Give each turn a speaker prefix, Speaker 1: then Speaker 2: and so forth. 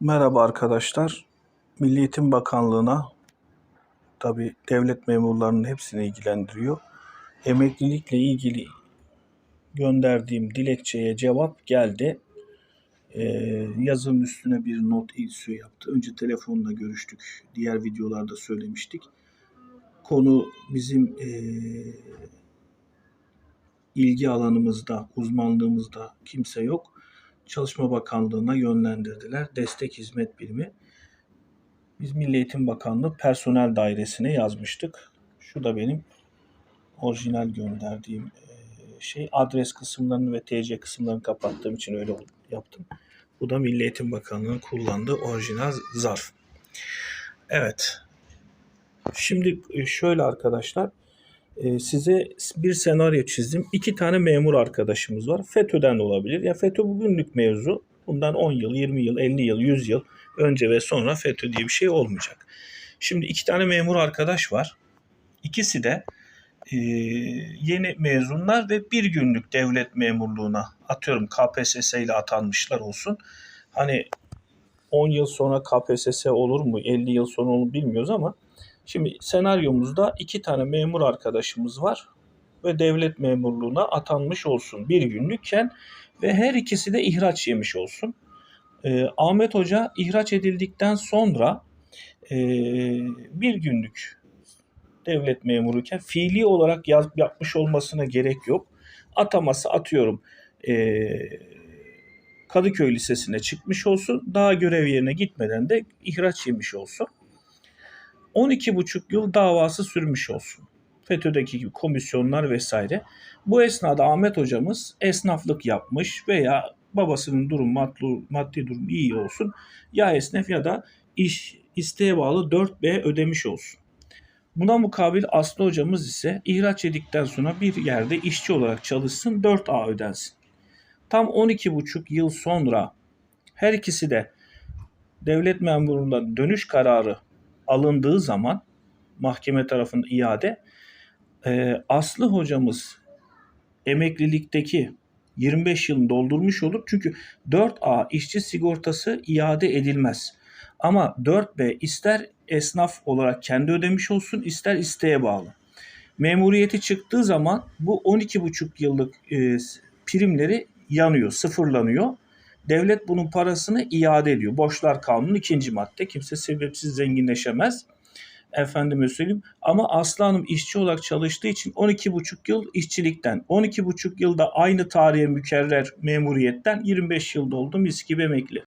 Speaker 1: Merhaba arkadaşlar. Milli Eğitim Bakanlığı'na tabi devlet memurlarının hepsini ilgilendiriyor. Emeklilikle ilgili gönderdiğim dilekçeye cevap geldi. Ee, yazının üstüne bir not ilsu yaptı. Önce telefonla görüştük. Diğer videolarda söylemiştik. Konu bizim ee, ilgi alanımızda, uzmanlığımızda kimse yok. Çalışma Bakanlığı'na yönlendirdiler. Destek Hizmet Birimi. Biz Milli Eğitim Bakanlığı Personel Dairesi'ne yazmıştık. Şu da benim orijinal gönderdiğim e, şey. Adres kısımlarını ve TC kısımlarını kapattığım için öyle yaptım. Bu da Milli Eğitim Bakanlığı'nın kullandığı orijinal zarf. Evet. Şimdi e, şöyle arkadaşlar. E, size bir senaryo çizdim. İki tane memur arkadaşımız var. FETÖ'den olabilir. Ya FETÖ bugünlük mevzu. Bundan 10 yıl, 20 yıl, 50 yıl, 100 yıl önce ve sonra FETÖ diye bir şey olmayacak. Şimdi iki tane memur arkadaş var. İkisi de e, yeni mezunlar ve bir günlük devlet memurluğuna atıyorum KPSS ile atanmışlar olsun. Hani 10 yıl sonra KPSS olur mu, 50 yıl sonra mu bilmiyoruz ama Şimdi senaryomuzda iki tane memur arkadaşımız var ve devlet memurluğuna atanmış olsun bir günlükken ve her ikisi de ihraç yemiş olsun. Ee, Ahmet Hoca ihraç edildikten sonra e, bir günlük devlet memuruyken fiili olarak yaz, yapmış olmasına gerek yok. Ataması atıyorum e, Kadıköy Lisesi'ne çıkmış olsun. Daha görev yerine gitmeden de ihraç yemiş olsun. 12,5 yıl davası sürmüş olsun. FETÖ'deki gibi komisyonlar vesaire. Bu esnada Ahmet hocamız esnaflık yapmış veya babasının durum maddi, maddi durum iyi olsun. Ya esnaf ya da iş isteğe bağlı 4B ödemiş olsun. Buna mukabil Aslı hocamız ise ihraç edildikten sonra bir yerde işçi olarak çalışsın 4A ödensin. Tam 12,5 yıl sonra her ikisi de devlet memurluğuna dönüş kararı alındığı zaman mahkeme tarafından iade e, Aslı hocamız emeklilikteki 25 yılını doldurmuş olur. Çünkü 4A işçi sigortası iade edilmez. Ama 4B ister esnaf olarak kendi ödemiş olsun ister isteğe bağlı. Memuriyeti çıktığı zaman bu 12,5 yıllık e, primleri yanıyor, sıfırlanıyor. Devlet bunun parasını iade ediyor. Borçlar kanunu ikinci madde. Kimse sebepsiz zenginleşemez. Efendime söyleyeyim. Ama Aslı Hanım işçi olarak çalıştığı için 12,5 yıl işçilikten, 12,5 yılda aynı tarihe mükerrer memuriyetten 25 yılda oldu mis gibi emekli.